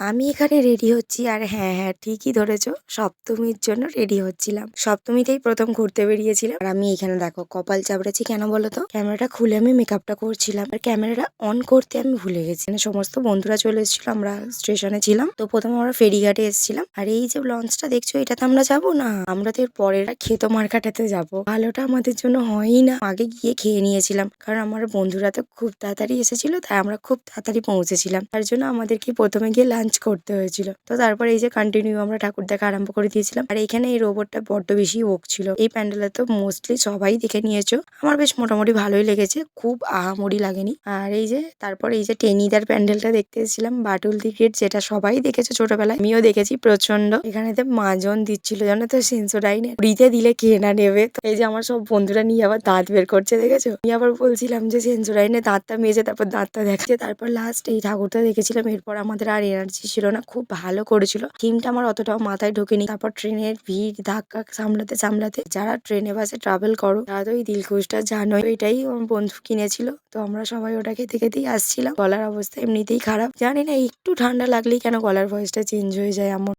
আমি এখানে রেডি হচ্ছি আর হ্যাঁ হ্যাঁ ঠিকই ধরেছ, সপ্তমীর জন্য রেডি হচ্ছিলাম। সপ্তমীতেই প্রথম ঘুরতে বেরিয়েছিলাম। আর আমি এখানে দেখো, কপাল চাপড়েছি কেন বলো তো ক্যামেরাটা খুলে আমি মেকআপটা করছিলাম। আর ক্যামেরাটা অন করতে আমি ভুলে গেছি। মানে সমস্ত বন্ধুরা চলে এসেছিল, আমরা স্টেশনে ছিলাম। তো প্রথমে আমরা ফেরিঘাটে এসেছিলাম। আর এই যে লঞ্চটা দেখছ, এটাতে আমরা যাব না? আমরা তো এর পরের খেতো মার্কাটাতে যাব। ভালোটা আমাদের জন্য হয়ই না। আগে গিয়ে খেয়ে নিয়েছিলাম। কারণ আমার বন্ধুরা তো খুব তাড়াতাড়ি এসেছিল, তাই আমরা খুব তাড়াতাড়ি পৌঁছেছিলাম। তার জন্য আমাদেরকে প্রথমে গিয়ে লাঞ্চ করতে হয়েছিল। তো তারপরে এই যে কন্টিনিউ আমরা ঠাকুর দেখা আরম্ভ করে দিয়েছিলাম। আর এখানে এই রোবটটা বড্ড বেশি ওক ছিল। এই প্যান্ডেলে তো মোস্টলি সবাই দেখে নিয়েছো। আমার বেশ মোটামুটি ভালোই লেগেছে। খুব আহামরি লাগেনি। আর এই যে তারপর এই যে টেনিদার প্যান্ডেলটা দেখতে এসেছিলাম, বাটুল ক্রিকেট যেটা সবাই দেখেছ ছোটবেলায়। আমিও দেখেছি প্রচণ্ড এখানেতে মাজন দিচ্ছিল, জানো তো সেন্সোডাইনে ফ্রিতে দিলে কে না নেবে? তো এই যে আমার সব বন্ধুরা নিয়ে আবার দাঁত বের করছে, দেখেছ? আমি আবার বলছিলাম যে সেন্সোডাইনে দাঁতটা মেজে, তারপর দাঁতটা দেখছে তারপর লাস্ট এই ঠাকুরটা দেখেছিলাম। এরপর আমাদের আর এনার্জি ছিল না, খুব ভালো করেছিল। থিমটা আমার অতটাও মাথায় ঢোকেনি। তারপর ট্রেনের ভিড়, ধাক্কা সামলাতে সামলাতে যারা ট্রেনে বাসে ট্রাভেল করো, তারা তো এই দিলকুশটা জানো এটাই আমার বন্ধু কিনেছিল। তো আমরা সবাই ওটা খেতে খেতেই আসছিলাম। গলার অবস্থা এমনিতেই খারাপ। জানি না, একটু ঠান্ডা লাগলেই কেন গলার ভয়েসটা চেঞ্জ হয়ে যায় এমন।